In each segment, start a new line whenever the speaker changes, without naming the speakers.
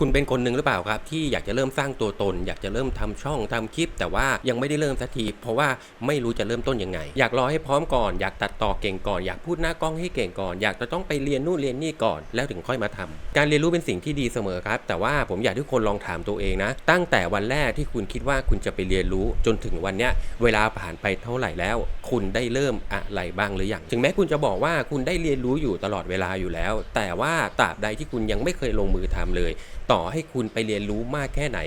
คุณเป็นคนหนึ่งหรือเปล่าครับ ที่อยากจะเริ่มสร้างตัวตน อยากจะเริ่มทำช่องทำคลิป แต่ว่ายังไม่ได้เริ่มสักทีเพราะว่าไม่รู้จะเริ่มต้นยังไง อยากรอให้พร้อมก่อน อยากตัดต่อเก่งก่อน อยากพูดหน้ากล้องให้เก่งก่อน อยากจะต้องไปเรียนนู่นเรียนนี่ก่อน แล้วถึงค่อยมาทำการเรียนรู้เป็นสิ่งที่ดีเสมอครับ แต่ว่าผมอยากทุกคนลองถามตัวเองนะ ตั้งแต่วันแรกที่คุณคิดว่าคุณจะไปเรียนรู้จนถึงวันเนี้ยเวลาผ่านไปเท่าไหร่แล้ว คุณได้เริ่มอะไรบ้างหรือยังถึงแม้คุณจะบอกว่าคุณได้เรียนรู้อยู่ตลอดเวลาอยู่แล้ว แต่ว่าตราบใดที่คุณยังไม่เคยลงมือทำเลยต่อให้คุณไปเรียนรู้มากแค่ไหน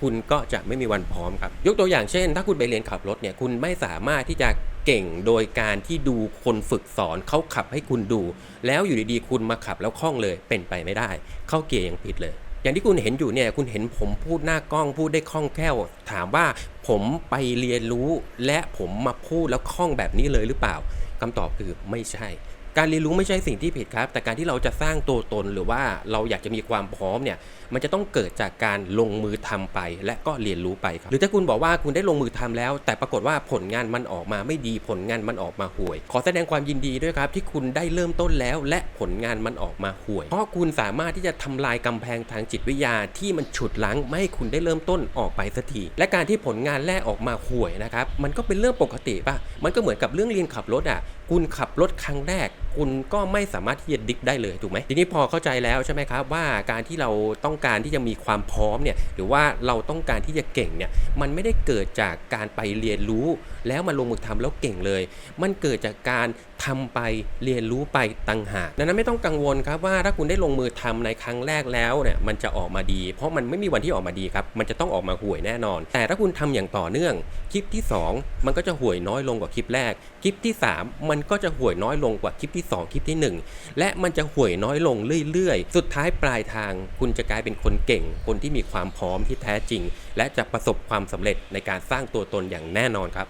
คุณก็จะไม่มีวันพร้อมครับ ยกตัวอย่างเช่น ถ้าคุณไปเรียนขับรถเนี่ยคุณไม่สามารถที่จะเก่งโดยการที่ดูคนฝึกสอนเขาขับให้คุณดู แล้วอยู่ดีๆ คุณมาขับแล้วคล่องเลยเป็นไปไม่ได้ เข้าเกียร์ยังผิดเลย อย่างที่คุณเห็นอยู่เนี่ยคุณเห็นผมพูดหน้ากล้องพูดได้คล่องแคล่ว ถามว่าผมไปเรียนรู้ และผมมาพูดแล้วคล่องแบบนี้เลยหรือเปล่าคำตอบคือไม่ใช่ การเรียนรู้ไม่ใช่สิ่งที่ผิดครับ แต่การที่เราจะสร้างตัวตนหรือว่าเราอยากจะมีความพร้อมเนี่ย มันจะต้องเกิดจากการลงมือทำไป และก็เรียนรู้ไปครับ หรือถ้าคุณบอกว่าคุณได้ลงมือทำแล้ว แต่ปรากฏว่าผลงานมันออกมาไม่ดีผลงานมันออกมาห่วย ขอแสดงความยินดีด้วยครับ ที่คุณได้เริ่มต้นแล้ว และผลงานมันออกมาห่วย เพราะคุณสามารถที่จะทำลายกำแพงทางจิตวิทยาที่มันฉุดลั้งไม่ให้คุณได้เริ่มต้นออกไปสักที และการที่ผลงานแรกออกมาห่วยนะครับ มันก็เป็นเรื่องปกติป่ะ มันก็เหมือนกับเรื่องเรียนขับรถอะคุณขับรถครั้งแรก คุณก็ไม่สามารถที่จะดิฟได้เลยถูกไหมทีนี้พอเข้าใจแล้วใช่ไหมครับว่าการที่เราต้องการที่จะมีความพร้อมเนี่ยหรือว่าเราต้องการที่จะเก่งเนี่ยมันไม่ได้เกิดจากการไปเรียนรู้ แล้วมาลงมือทำแล้วเก่งเลย มันเกิดจากการ ทำไปเรียนรู้ไปต่างหากดังนั้นไม่ต้องกังวลครับว่าถ้าคุณได้ลงมือทำในครั้งแรกแล้วเนี่ยมันจะออกมาดี เพราะมันไม่มีวันที่ออกมาดีครับมันจะต้องออกมาห่วยแน่นอน แต่ถ้าคุณทำอย่างต่อเนื่อง คลิปที่ 2 มันก็จะห่วยน้อยลงกว่าคลิปแรก คลิปที่ 3 มันก็จะห่วยน้อยลงกว่าคลิปที่ 2 คลิปที่ 1 และมันจะห่วยน้อยลงเรื่อยๆ สุดท้ายปลายทาง คุณจะกลายเป็นคนเก่ง คนที่มีความพร้อมที่แท้จริง และจะประสบความสำเร็จในการสร้างตัวตนอย่างแน่นอนครับ